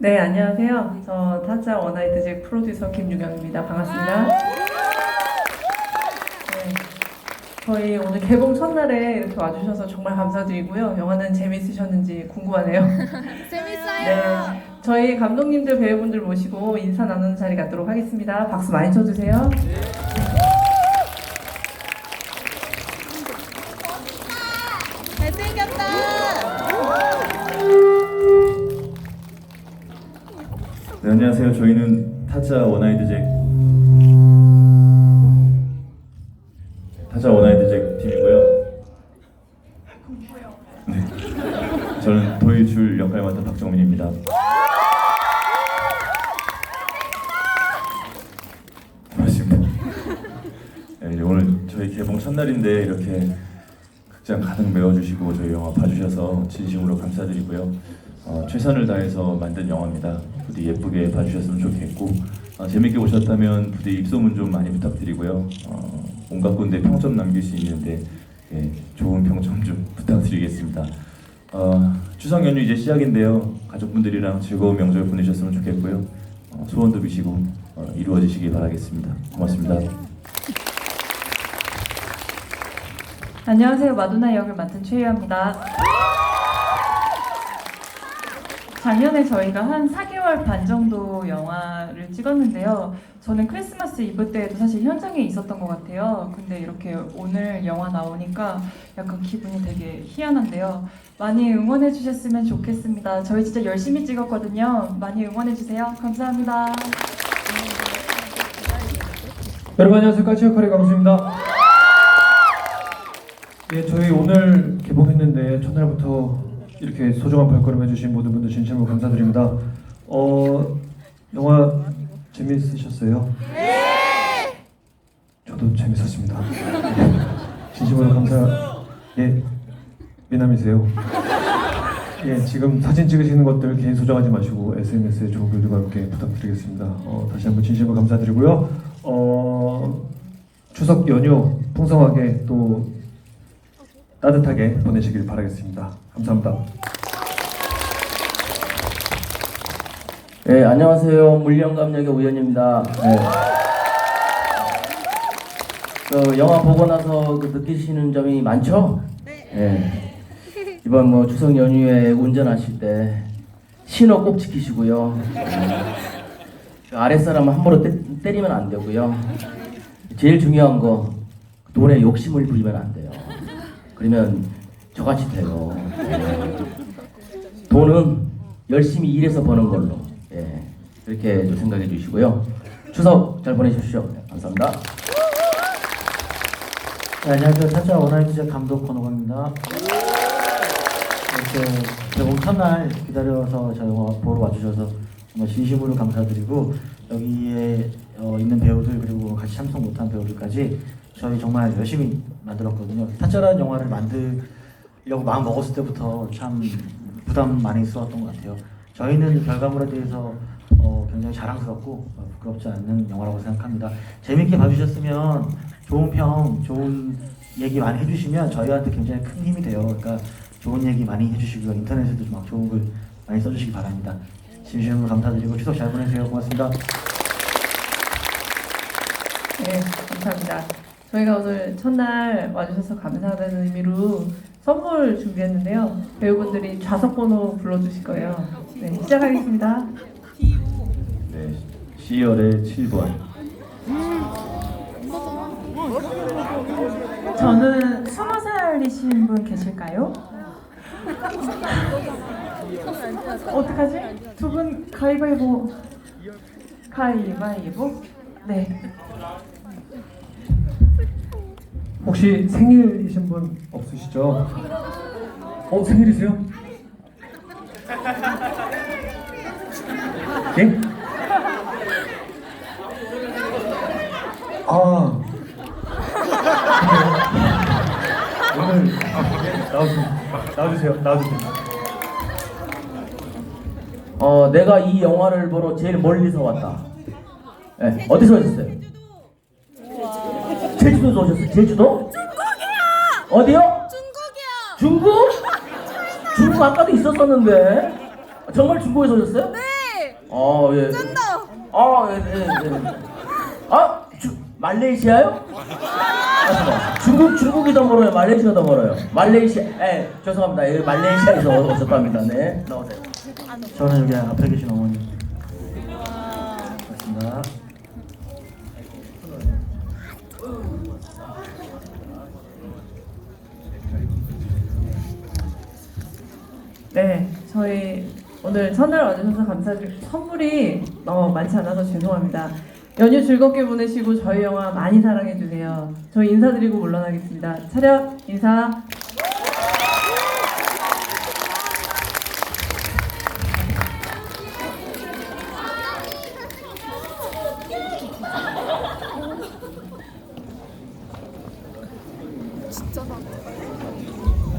네, 안녕하세요. 저 타짜 원아이드잭 프로듀서 김유경입니다. 반갑습니다. 네, 저희 오늘 개봉 첫날에 이렇게 와주셔서 정말 감사드리고요. 영화는 재밌으셨는지 궁금하네요. 재밌어요. 네, 저희 감독님들 배우분들 모시고 인사 나누는 자리 갖도록 하겠습니다. 박수 많이 쳐주세요. 안녕하세요. 저희는 타짜 원아이드 잭 타짜 원아이드 잭 팀이고요. 네. 저는 도일줄 역할 맡은 박정민입니다. 고맙습니다. 네, 오늘 저희 개봉 첫날인데 이렇게 극장 가득 메워주시고 저희 영화 봐주셔서 진심으로 감사드리고요. 어, 최선을 다해서 만든 영화입니다. 부디 예쁘게 봐주셨으면 좋겠고 어, 재밌게 보셨다면 부디 입소문 좀 많이 부탁드리고요. 어, 온갖 군데 평점 남길 수 있는데 예, 좋은 평점 좀 부탁드리겠습니다. 어, 추석 연휴 이제 시작인데요. 가족분들이랑 즐거운 명절 보내셨으면 좋겠고요. 어, 소원도 비시고 어, 이루어지시기 바라겠습니다. 고맙습니다. 안녕하세요. 마두나 역을 맡은 최유아입니다. 작년에 저희가 한 4개월 반 정도 영화를 찍었는데요. 저는 크리스마스 이브 때에도 사실 현장에 있었던 것 같아요. 근데 이렇게 오늘 영화 나오니까 약간 기분이 되게 희한한데요. 많이 응원해 주셨으면 좋겠습니다. 저희 진짜 열심히 찍었거든요. 많이 응원해 주세요. 감사합니다. 여러분 안녕하세요 까치 역할의 강수입니다 예, 저희 오늘 개봉했는데 첫날부터 이렇게 소중한 발걸음 해주신 모든 분들 진심으로 감사드립니다 어, 영화 재밌으셨어요? 네! 저도 재밌었습니다 진심으로 감사 예, 미남이세요 예, 지금 사진 찍으시는 것들 개인 소장하지 마시고 SNS에 좋은 글들과 함께 부탁드리겠습니다. 어, 다시 한번 진심으로 감사드리고요. 어, 추석 연휴 풍성하게 또 따뜻하게 보내시길 바라겠습니다. 감사합니다. 네, 안녕하세요. 물령감역의 우연입니다. 네. 그 영화 보고 나서 그 느끼시는 점이 많죠? 네. 이번 뭐 추석 연휴에 운전하실 때 신호 꼭 지키시고요. 네. 그 아랫사람 함부로 때, 때리면 안 되고요. 제일 중요한 거 돈에 욕심을 부리면 안 돼요. 그러면 저같이 돼요. 네. 돈은 열심히 일해서 버는 걸로 예, 그렇게 좀 생각해 주시고요. 추석 잘 보내십시오. 네, 감사합니다. 네, 안녕하세요. 타짜 원아이즈 감독 권호광입니다. 이렇게 개봉 첫날 기다려서 저희 영화 보러 와주셔서 정말 진심으로 감사드리고 여기에 어, 있는 배우들 그리고 같이 참석 못한 배우들까지 저희 정말 열심히 만들었거든요. 타짜라는 영화를 만들려고 마음 먹었을 때부터 참 부담 많이 있었던 것 같아요. 저희는 결과물에 대해서 어, 굉장히 자랑스럽고 어, 부끄럽지 않는 영화라고 생각합니다. 재밌게 봐주셨으면 좋은 평, 좋은 얘기 많이 해주시면 저희한테 굉장히 큰 힘이 돼요. 그러니까 좋은 얘기 많이 해주시고요. 인터넷에도 막 좋은 글 많이 써주시기 바랍니다. 진심으로 감사드리고 추석 잘 보내세요. 고맙습니다. 네, 감사합니다. 저희가 오늘 첫날 와주셔서 감사하다는 의미로 선물 준비했는데요. 배우분들이 좌석 번호 불러주실 거예요. 네, 시작하겠습니다. 네, C열의 7번. 저는 스무 살이신 분 계실까요? 어떡하지? 두 분 가위바위보 가위바위보? 네 혹시 생일이신 분 없으시죠? 어 생일이세요? 예? 아 오늘 나와주세요. 나와주세요. 나와주세요. 어, 내가 이 영화를 보러 제일 멀리서 왔다. 네, 어디서 오셨어요? 제주도에서 오셨어요? 제주도? 중국이요. 어디요? 중국이요. 중국? 중국 아까도 있었었는데 정말 중국에서 오셨어요? 네. 어, 예. 어, 예, 예, 예. 아, 주, 말레이시아요? 잠깐만. 중국, 중국이 더 멀어요? 말레이시아가 더 멀어요? 말레이시아, 예, 죄송합니다. 예, 말레이시아에서 오셨답니다. 네, 나오세요. 저는 여기 앞에 계신 어머니. 반갑습니다. 네, 저희 오늘 첫날 와주셔서 감사드리고 선물이 너무 많지 않아서 죄송합니다. 연휴 즐겁게 보내시고 저희 영화 많이 사랑해 주세요. 저희 인사드리고 물러나겠습니다. 차렷 인사.